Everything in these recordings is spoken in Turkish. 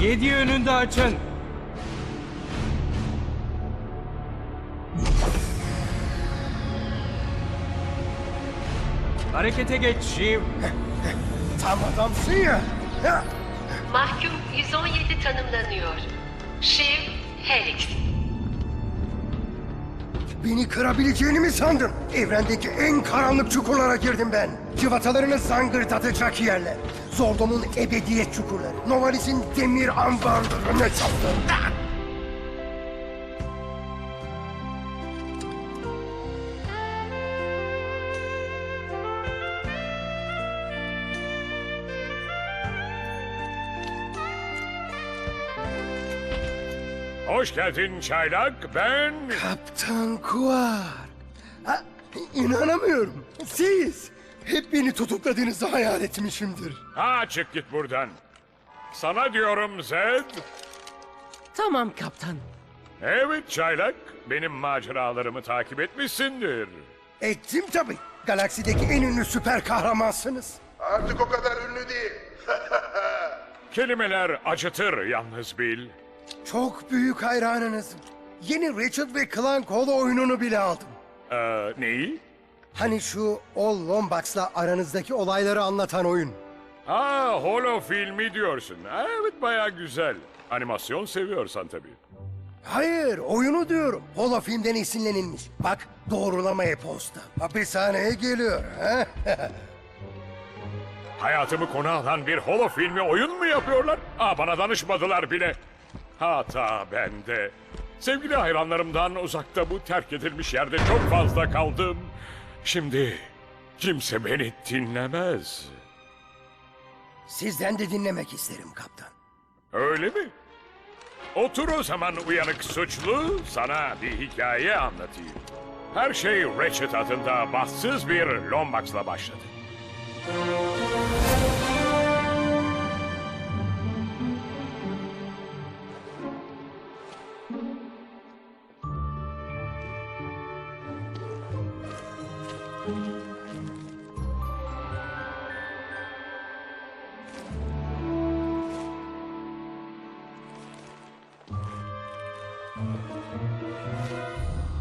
Yedi yönünde açın. Harekete geç Shiv. Tam adamsın ya. Mahkum 117 tanımlanıyor. Shiv Helix. Beni kırabileceğini mi sandın? Evrendeki en karanlık çukurlara girdim ben. Cıvatalarını zangırdatacak yerler. Zordo'nun ebediyet çukurları. Novalis'in demir ambarlarını çaldım. Hoş geldin çaylak. Ben... Kaptan Kuar. Ha, inanamıyorum. Siz. Hep beni tutukladığınızı hayal etmişimdir. Ha çık git buradan. Sana diyorum Zed. Tamam kaptan. Evet çaylak. Benim maceralarımı takip etmişsindir. Ettim tabii. Galaksideki en ünlü süper kahramansınız. Artık o kadar ünlü değil. Kelimeler acıtır yalnız bil. Çok büyük hayranınızım. Yeni Richard ve Clank Holo oyununu bile aldım. Ee, neyi? Hani şu All Lombax'la aranızdaki olayları anlatan oyun. Ha holo filmi diyorsun. Evet baya güzel. Animasyon seviyorsan tabii. Hayır, oyunu diyorum. Holo filmden esinlenilmiş. Bak, doğrulama e-posta. Hapishaneye geliyor. Ha? Hayatımı konu alan bir holo filmi oyun mu yapıyorlar? Aa bana danışmadılar bile. Hata bende. Sevgili hayranlarımdan uzakta bu terk edilmiş yerde çok fazla kaldım. Şimdi kimse beni dinlemez. Sizden de dinlemek isterim kaptan. Öyle mi? Otur o zaman uyanık suçlu, sana bir hikaye anlatayım. Her şey Ratchet adında bahtsız bir Lombax'la başladı.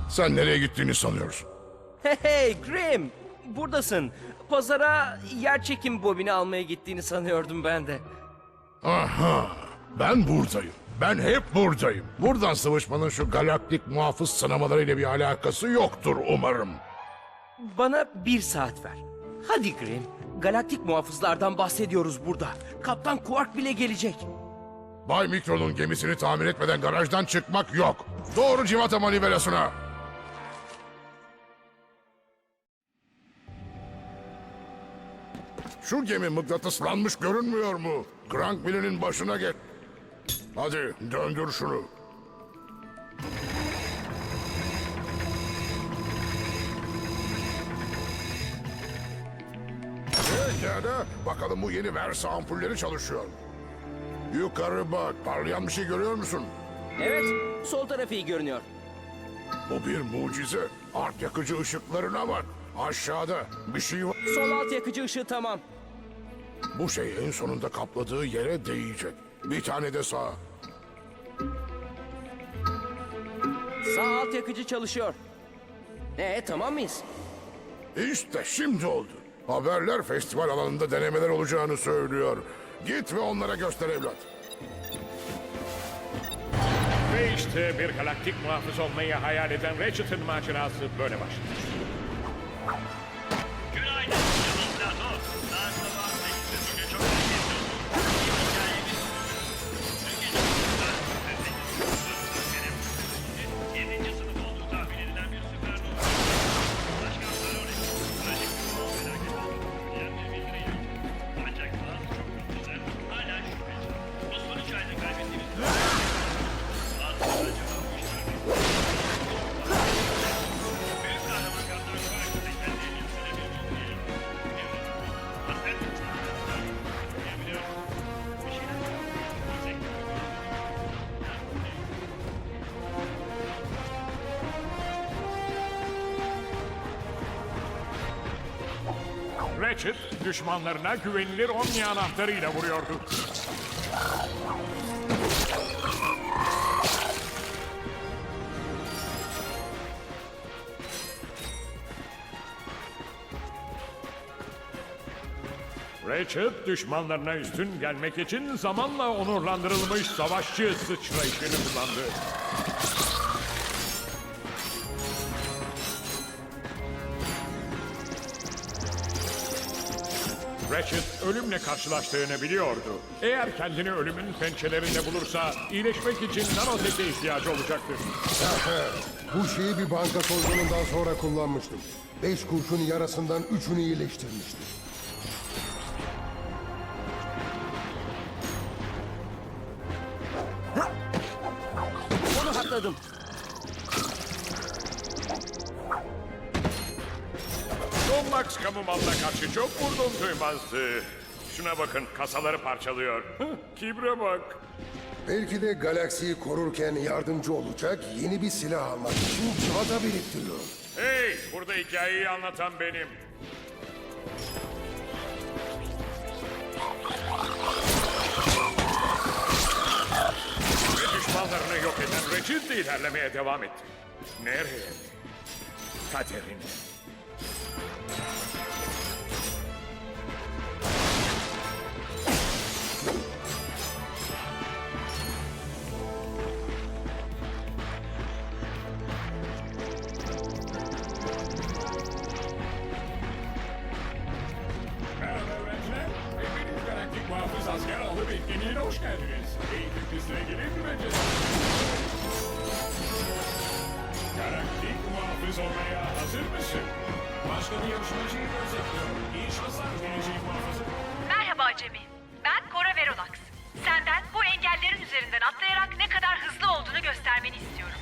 Sen nereye gittiğini sanıyorsun? Hey hey Grim! Buradasın. Pazara yer çekim bobini almaya gittiğini sanıyordum ben de. Aha, ben buradayım. Ben hep buradayım. Buradan sıvışmanın şu galaktik muhafız sınamalarıyla bir alakası yoktur umarım. Bana bir saat ver. Hadi Grim. Galaktik muhafızlardan bahsediyoruz burada. Kaptan Quark bile gelecek. Bay Mikro'nun gemisini tamir etmeden garajdan çıkmak yok. Doğru civata manivelasına. Şu gemi mıknatıslanmış görünmüyor mu? Crank Mill'in başına geç. Hadi döndür şunu. Pekala. Bakalım bu yeni Versa ampulleri çalışıyor. Yukarı bak. Parlayan bir şey görüyor musun? Evet, sol tarafı iyi görünüyor. Bu bir mucize. Art yakıcı ışıklarına bak. Aşağıda bir şey var. Sol alt yakıcı ışığı tamam. Bu şey en sonunda kapladığı yere değecek. Bir tane de sağ. Sağ alt yakıcı çalışıyor. Ee tamam mıyız? İşte şimdi oldu. Haberler festival alanında denemeler olacağını söylüyor. Git ve onlara göster evlat. Ve işte bir galaktik muhafız olmayı hayal eden Ratchet'ın macerası böyle başladı. Günaydın Yavuz Plato. Daha Ratchet düşmanlarına güvenilir Omni anahtarıyla vuruyordu. Ratchet düşmanlarına üstün gelmek için zamanla onurlandırılmış savaşçı sıçrayışını kullandı. Ölümle karşılaştığını biliyordu. Eğer kendini ölümün pençelerinde bulursa iyileşmek için nanoteke ihtiyacı olacaktır. Bu şeyi bir banka soygunundan sonra kullanmıştım. Beş kurşun yarasından üçünü iyileştirmiştim. Onu hatladım. Karşı çok vurdum duymazdı. Şuna bakın kasaları parçalıyor. Kibre bak. Belki de galaksiyi korurken yardımcı olacak yeni bir silah almak için civata biriktiriyor. Hey burada hikayeyi anlatan benim. Ve düşmanlarını yok eden Reçin de ilerlemeye devam etti. Nereye? Kaderine. Başka bir yarışmacıyı özetliyorum. İyi şanslar geleceği muhafızı. Merhaba Acemi. Ben Cora Verolax. Senden bu engellerin üzerinden atlayarak ne kadar hızlı olduğunu göstermeni istiyorum.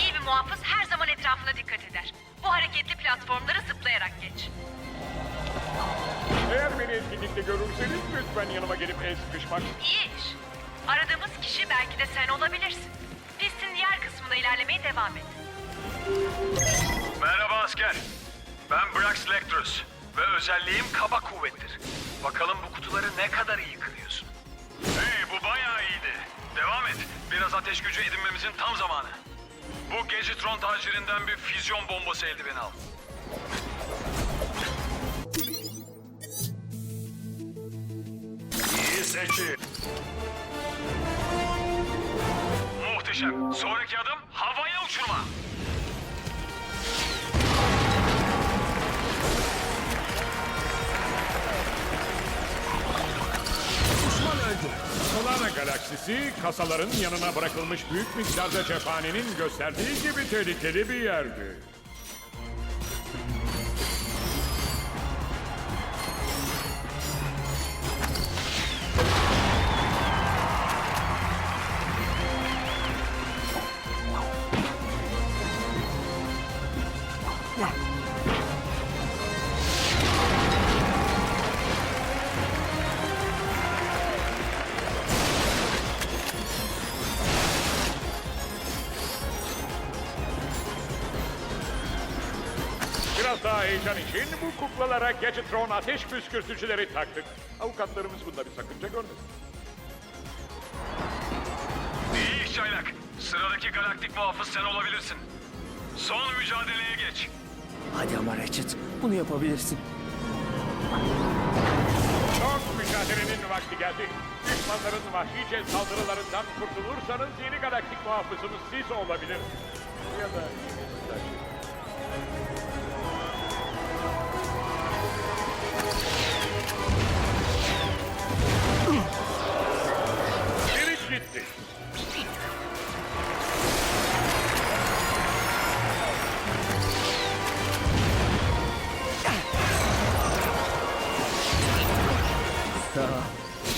İyi bir muhafız her zaman etrafına dikkat eder. Bu hareketli platformları zıplayarak geç. Eğer beni etkinlikte görürseniz lütfen yanıma gelip el sıkışmak. İyi iş. Aradığımız kişi belki de sen olabilirsin. Pistin diğer kısmına ilerlemeye devam et. Merhaba asker. Ben Brax Lectrus ve özelliğim kaba kuvvettir. Bakalım bu kutuları ne kadar iyi kırıyorsun. Hey bu bayağı iyiydi. Devam et. Biraz ateş gücü edinmemizin tam zamanı. Bu Gadgetron tacirinden bir füzyon bombası eldiveni al. İyi seçim. Muhteşem. Sonraki adım havaya uçurma. Solana galaksisi kasaların yanına bırakılmış büyük miktarda cephanenin gösterdiği gibi tehlikeli bir yerdi. Bu kuklalara Gadgetron ateş püskürtücüleri taktık. Avukatlarımız bunda bir sakınca görmedi. İyi iş çaylak. Sıradaki galaktik muhafız sen olabilirsin. Son mücadeleye geç. Hadi ama Ratchet, bunu yapabilirsin. Son mücadelenin vakti geldi. Düşmanların vahşice saldırılarından kurtulursanız yeni galaktik muhafızımız siz olabilir. Ya da Gitti.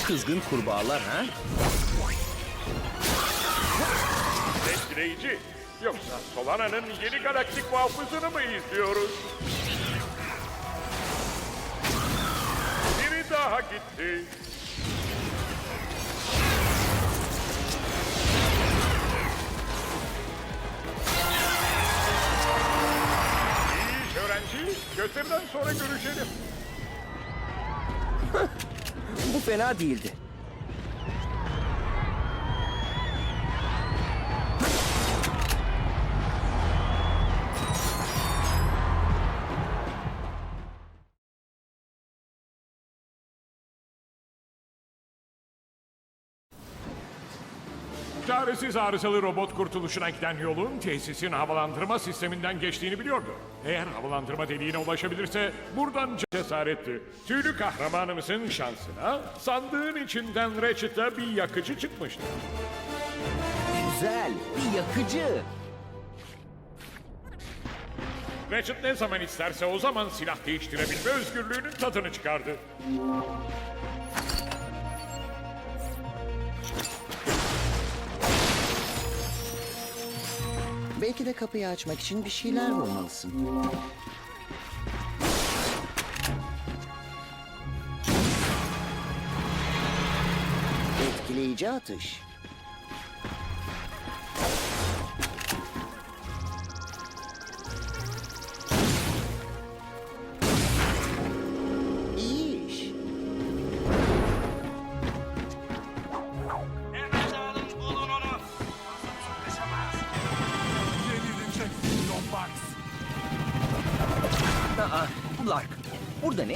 Kızgın kurbağalar ha? Etkileyici. Yoksa Solana'nın yeni galaktik muhafızını mı izliyoruz? Gitti. İyi öğrenci. Gösteriden sonra görüşelim. Bu fena değildi. Çaresiz arızalı robot kurtuluşuna giden yolun tesisin havalandırma sisteminden geçtiğini biliyordu. Eğer havalandırma deliğine ulaşabilirse buradan cesaretti. Tüylü kahramanımızın şansına sandığın içinden Ratchet'a bir yakıcı çıkmıştı. Güzel, bir yakıcı. Ratchet ne zaman isterse o zaman silah değiştirebilme özgürlüğünün tadını çıkardı. Belki de kapıyı açmak için bir şeyler bulmalısın. Etkileyici atış.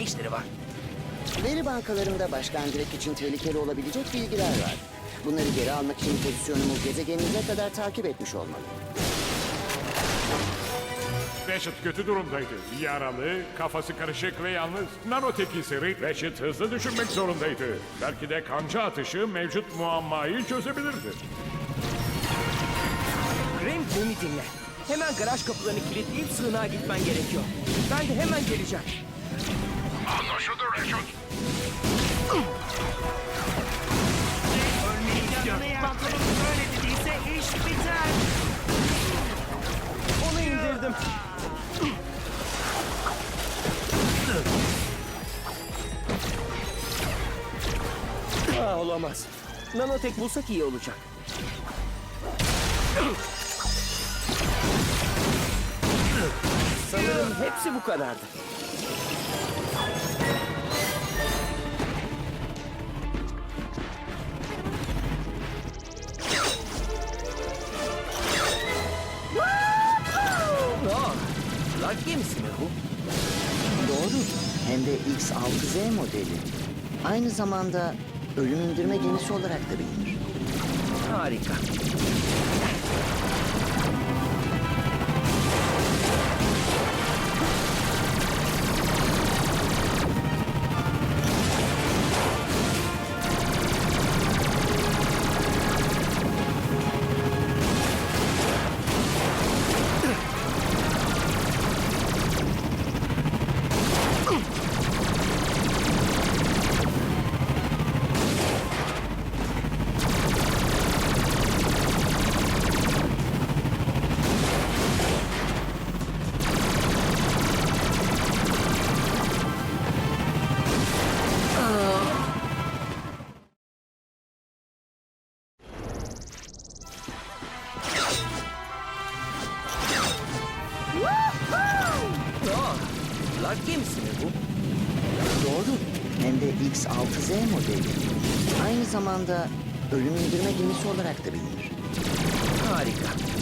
İşleri var? Veri bankalarında Başkan Drake için tehlikeli olabilecek bilgiler var. Bunları geri almak için pozisyonumu gezegeninize kadar takip etmiş olmalı. Ratchet kötü durumdaydı. Yaralı, kafası karışık ve yalnız. Nanotech eseri Ratchet hızlı düşünmek zorundaydı. Belki de kanca atışı mevcut muammayı çözebilirdi. Graham beni dinle. Hemen garaj kapılarını kilitleyip sığınağa gitmen gerekiyor. Ben de hemen geleceğim. Patronum böyle dediyse iş biter. Onu indirdim. Aa, olamaz. Nanotek bulsak iyi olacak. Sanırım hepsi bu kadardı. Gemisi mi bu? Doğru. Hem de X6Z modeli. Aynı zamanda ölüm indirme gemisi olarak da bilinir. Harika. Gemisi mi bu? Doğru. Hem de X6Z modeli. Aynı zamanda ölüm indirme gemisi olarak da bilinir. Harika.